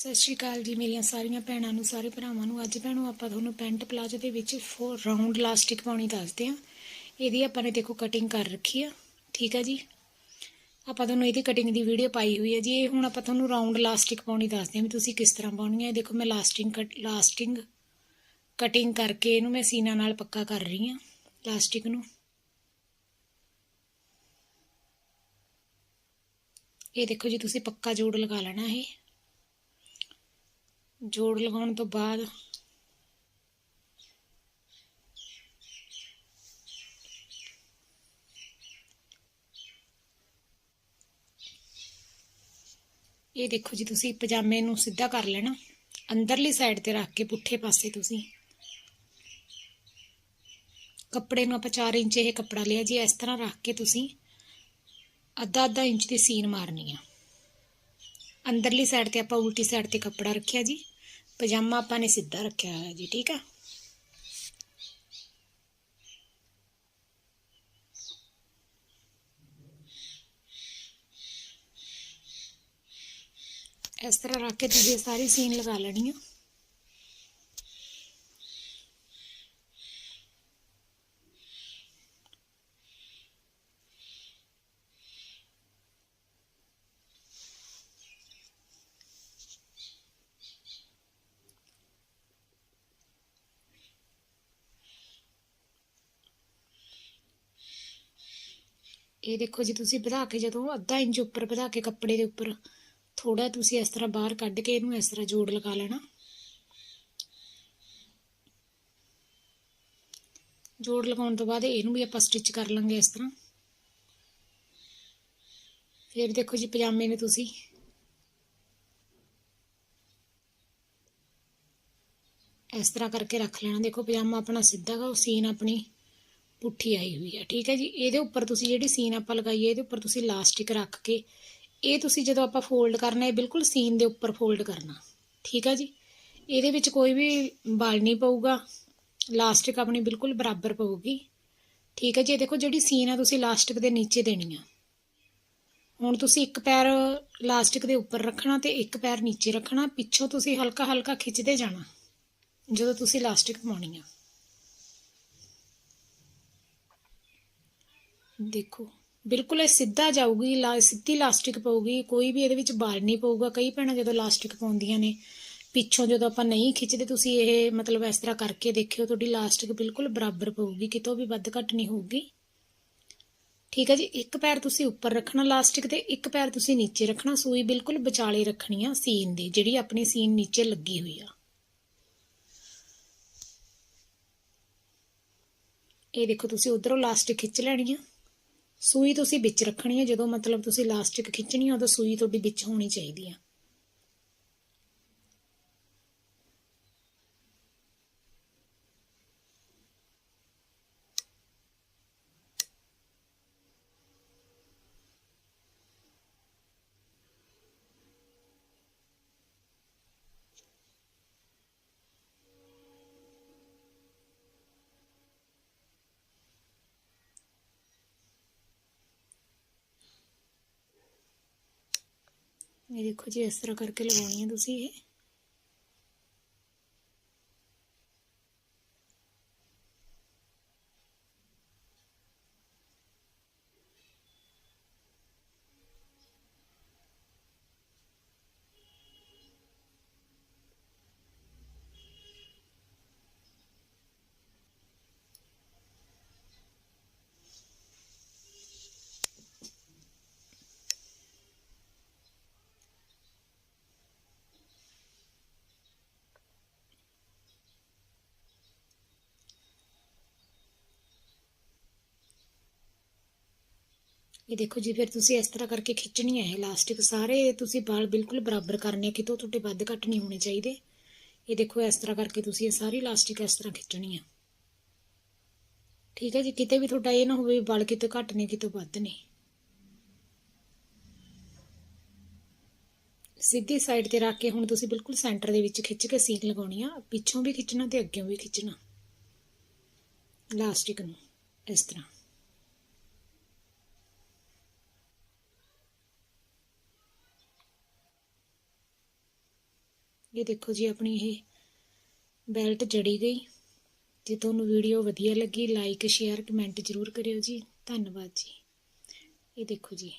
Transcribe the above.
ਸਤਿ ਸ਼੍ਰੀ ਅਕਾਲ ਜੀ, ਮੇਰੀਆਂ ਸਾਰੀਆਂ ਭੈਣਾਂ ਨੂੰ, ਸਾਰੇ ਭਰਾਵਾਂ ਨੂੰ। ਅੱਜ ਭੈਣੋ, ਆਪਾਂ ਤੁਹਾਨੂੰ ਪੈਂਟ ਪਲਾਜੋ ਦੇ ਵਿੱਚ ਫੋਰ ਰਾਉਂਡ ਇਲਾਸਟਿਕ ਪਾਉਣੀ ਦੱਸਦੇ ਆ ਇਹਦੀ ਆਪਾਂ ਨੇ ਦੇਖੋ ਕਟਿੰਗ ਕਰ ਰੱਖੀ ਆ। ਠੀਕ ਆ ਜੀ? ਆਪਾਂ ਤੁਹਾਨੂੰ ਇਹਦੀ ਕਟਿੰਗ ਦੀ ਵੀਡੀਓ ਪਾਈ ਹੋਈ ਹੈ ਜੀ। ਇਹ ਹੁਣ ਆਪਾਂ ਤੁਹਾਨੂੰ ਰਾਉਂਡ ਇਲਾਸਟਿਕ ਪਾਉਣੀ ਦੱਸਦੇ ਆ ਵੀ ਤੁਸੀਂ ਕਿਸ ਤਰ੍ਹਾਂ ਪਾਉਣੀ ਹੈ ਇਹ ਦੇਖੋ ਮੈਂ ਲਾਸਟਿੰਗ ਕਟ ਲਾਸਟਿੰਗ ਕਟਿੰਗ ਕਰਕੇ ਇਹਨੂੰ ਮੈਂ ਸੀਨਾ ਨਾਲ ਪੱਕਾ ਕਰ ਰਹੀ ਆ ਲਾਸਟਿਕ ਨੂੰ। ਇਹ ਦੇਖੋ ਜੀ, ਤੁਸੀਂ ਪੱਕਾ ਜੋੜ ਲਗਾ ਲੈਣਾ ਇਹ। ਜੋੜ ਲਗਾਉਣ ਤੋਂ ਬਾਅਦ। ਇਹ ਦੇਖੋ ਜੀ, ਤੁਸੀਂ ਪਜਾਮੇ ਨੂੰ ਸਿੱਧਾ ਕਰ ਲੈਣਾ। ਅੰਦਰਲੀ ਸਾਈਡ ਤੇ ਰੱਖ ਕੇ ਪੁੱਠੇ ਪਾਸੇ ਤੁਸੀਂ। ਕੱਪੜੇ ਨੂੰ ਆਪਾਂ 4 ਇੰਚ ਇਹ ਕੱਪੜਾ ਲਿਆ ਜੀ, ਇਸ ਤਰ੍ਹਾਂ ਰੱਖ ਕੇ ਤੁਸੀਂ ਅੱਧਾ ਅੱਧਾ ਇੰਚ ਦੀ ਸੀਨ ਮਾਰਨੀ ਆ। ਅੰਦਰਲੀ ਸਾਈਡ ਤੇ ਆਪਾਂ ਉਲਟੀ ਸਾਈਡ ਤੇ ਕੱਪੜਾ ਰੱਖਿਆ ਜੀ। ਪਜਾਮਾ ਆਪਾਂ ਨੇ ਸਿੱਧਾ ਰੱਖਿਆ ਹੋਇਆ ਜੀ ਠੀਕ ਆ ਇਸ ਤਰ੍ਹਾਂ ਰੱਖ ਕੇ ਤੁਸੀਂ ਇਹ ਸਾਰੀ ਸੀਨ ਲਗਾ ਲੈਣੀ ਆ ਇਹ ਦੇਖੋ ਜੀ, ਤੁਸੀਂ ਵਧਾ ਕੇ ਜਦੋਂ ਅੱਧਾ ਇੰਚ ਉੱਪਰ ਵਧਾ ਕੇ ਕੱਪੜੇ ਦੇ ਉੱਪਰ ਥੋੜਾ ਤੁਸੀਂ ਇਸ ਤਰ੍ਹਾਂ ਬਾਹਰ ਕੱਢ ਕੇ ਇਹਨੂੰ ਇਸ ਤਰ੍ਹਾਂ ਜੋੜ ਲਗਾ ਲੈਣਾ। ਜੋੜ ਲਗਾਉਣ ਤੋਂ ਬਾਅਦ ਇਹਨੂੰ ਵੀ ਆਪਾਂ ਸਟਿਚ ਕਰ ਲਾਂਗੇ ਇਸ ਤਰ੍ਹਾਂ। ਫਿਰ ਦੇਖੋ ਜੀ, ਪਜਾਮੇ ਨੇ ਤੁਸੀਂ ਇਸ ਤਰ੍ਹਾਂ ਕਰਕੇ ਰੱਖ ਲੈਣਾ। ਦੇਖੋ, ਪਜਾਮਾ ਆਪਣਾ ਸਿੱਧਾ ਗਾ, ਉਹ ਸੀਨ ਆਪਣੀ ਪੁੱਠੀ ਆਈ ਹੋਈ ਹੈ ਠੀਕ ਹੈ ਜੀ? ਇਹਦੇ ਉੱਪਰ ਤੁਸੀਂ ਜਿਹੜੀ ਸੀਨ ਆਪਾਂ ਲਗਾਈ ਹੈ ਇਹਦੇ ਉੱਪਰ ਤੁਸੀਂ ਲਾਸਟਿਕ ਰੱਖ ਕੇ, ਇਹ ਤੁਸੀਂ ਜਦੋਂ ਆਪਾਂ ਫੋਲਡ ਕਰਨਾ ਹੈ ਬਿਲਕੁਲ ਸੀਨ ਦੇ ਉੱਪਰ ਫੋਲਡ ਕਰਨਾ, ਠੀਕ ਹੈ ਜੀ? ਇਹਦੇ ਵਿੱਚ ਕੋਈ ਵੀ ਬਲ ਨਹੀਂ ਪਊਗਾ ਲਾਸਟਿਕ ਆਪਣੀ ਬਿਲਕੁਲ ਬਰਾਬਰ ਪਊਗੀ, ਠੀਕ ਹੈ ਜੀ? ਇਹ ਦੇਖੋ ਜਿਹੜੀ ਸੀਨ ਆ ਤੁਸੀਂ ਲਾਸਟਿਕ ਦੇ ਨੀਚੇ ਦੇਣੀ ਆ। ਹੁਣ ਤੁਸੀਂ ਇੱਕ ਪੈਰ ਲਾਸਟਿਕ ਦੇ ਉੱਪਰ ਰੱਖਣਾ ਤੇ ਇੱਕ ਪੈਰ ਨੀਚੇ ਰੱਖਣਾ, ਪਿੱਛੋਂ ਤੁਸੀਂ ਹਲਕਾ ਹਲਕਾ ਖਿੱਚਦੇ ਜਾਣਾ, ਜਦੋਂ ਤੁਸੀਂ ਲਾਸਟਿਕ ਪਾਉਣੀ ਆ। ਦੇਖੋ, ਬਿਲਕੁਲ ਇਹ ਸਿੱਧਾ ਜਾਊਗੀ, ਲਾ, ਸਿੱਧੀ ਲਾਸਟਿਕ ਪਊਗੀ, ਕੋਈ ਵੀ ਇਹਦੇ ਵਿੱਚ ਬਾਲ ਨਹੀਂ ਪਊਗਾ। ਕਈ ਭੈਣਾਂ ਜਦੋਂ ਲਾਸਟਿਕ ਪਾਉਂਦੀਆਂ ਨੇ, ਪਿੱਛੋਂ ਜਦੋਂ ਆਪਾਂ ਨਹੀਂ ਖਿੱਚਦੇ, ਤੁਸੀਂ ਇਹ ਮਤਲਬ ਇਸ ਤਰ੍ਹਾਂ ਕਰਕੇ ਦੇਖਿਓ, ਤੁਹਾਡੀ ਲਾਸਟਿਕ ਬਿਲਕੁਲ ਬਰਾਬਰ ਪਊਗੀ, ਕਿਤੋਂ ਵੀ ਵੱਧ ਘੱਟ ਨਹੀਂ ਹੋਊਗੀ। ਠੀਕ ਹੈ ਜੀ, ਇੱਕ ਪੈਰ ਤੁਸੀਂ ਉੱਪਰ ਰੱਖਣਾ ਲਾਸਟਿਕ ਤੇ, ਇੱਕ ਪੈਰ ਤੁਸੀਂ ਨੀਚੇ ਰੱਖਣਾ, ਸੂਈ ਬਿਲਕੁਲ ਵਿਚਾਲੇ ਰੱਖਣੀ ਆ ਸੀਨ ਦੇ, ਜਿਹੜੀ ਆਪਣੀ ਸੀਨ ਨੀਚੇ ਲੱਗੀ ਹੋਈ ਆ। ਇਹ ਦੇਖੋ, ਤੁਸੀਂ ਉਧਰੋਂ ਲਾਸਟਿਕ ਖਿੱਚ ਲੈਣੀ ਆ। ਸੂਈ ਤੁਸੀਂ ਵਿੱਚ ਰੱਖਣੀ ਹੈ, ਜਦੋਂ ਮਤਲਬ ਤੁਸੀਂ ਲਾਸਟਿਕ ਖਿੱਚਣੀ ਆ ਉਦੋਂ ਸੂਈ ਤੁਹਾਡੀ ਵਿੱਚ ਹੋਣੀ ਚਾਹੀਦੀ ਹੈ। ਇਹ ਦੇਖੋ ਜੀ ਇਸ ਤਰ੍ਹਾਂ ਕਰਕੇ ਲਗਾਉਣੀ ਹੈ ਤੁਸੀਂ ਇਹ। ਇਹ ਦੇਖੋ ਜੀ, ਫਿਰ ਤੁਸੀਂ ਇਸ ਤਰ੍ਹਾਂ ਕਰਕੇ ਖਿੱਚਣੀ ਹੈ ਇਹ ਇਲਾਸਟਿਕ ਸਾਰੇ, ਤੁਸੀਂ ਵਾਲ ਬਿਲਕੁਲ ਬਰਾਬਰ ਕਰਨੇ ਆ, ਕਿਤੋਂ ਤੁਹਾਡੇ ਵੱਧ ਘੱਟ ਨਹੀਂ ਹੋਣੇ ਚਾਹੀਦੇ। ਇਹ ਦੇਖੋ, ਇਸ ਤਰ੍ਹਾਂ ਕਰਕੇ ਤੁਸੀਂ ਇਹ ਸਾਰੀ ਇਲਾਸਟਿਕ ਇਸ ਤਰ੍ਹਾਂ ਖਿੱਚਣੀ ਆ। ਠੀਕ ਹੈ ਜੀ, ਕਿਤੇ ਵੀ ਤੁਹਾਡਾ ਇਹ ਨਾ ਹੋਵੇ ਵੀ ਵਾਲ ਕਿਤੇ ਘੱਟ ਨੇ, ਕਿਤੇ ਵੱਧ ਨੇ। ਸਿੱਧੀ ਸਾਈਡ ਤੇ ਰੱਖ ਕੇ ਹੁਣ ਤੁਸੀਂ ਬਿਲਕੁਲ ਸੈਂਟਰ ਦੇ ਵਿੱਚ ਖਿੱਚ ਕੇ ਸੀਕ ਲਗਾਉਣੀ ਆ। ਪਿੱਛੋਂ ਵੀ ਖਿੱਚਣਾ ਤੇ ਅੱਗੇੋਂ ਵੀ ਖਿੱਚਣਾ। ਇਲਾਸਟਿਕ ਨੂੰ, ਇਸ ਤਰ੍ਹਾਂ। ਇਹ ਦੇਖੋ ਜੀ, ਆਪਣੀ ਇਹ ਬੈਲਟ ਜੜੀ ਗਈ ਜੇ ਤੁਹਾਨੂੰ ਵੀਡੀਓ ਵਧੀਆ ਲੱਗੀ ਲਾਈਕ ਸ਼ੇਅਰ ਕਮੈਂਟ ਜ਼ਰੂਰ ਕਰਿਓ ਜੀ। ਧੰਨਵਾਦ ਜੀ। ਇਹ ਦੇਖੋ ਜੀ।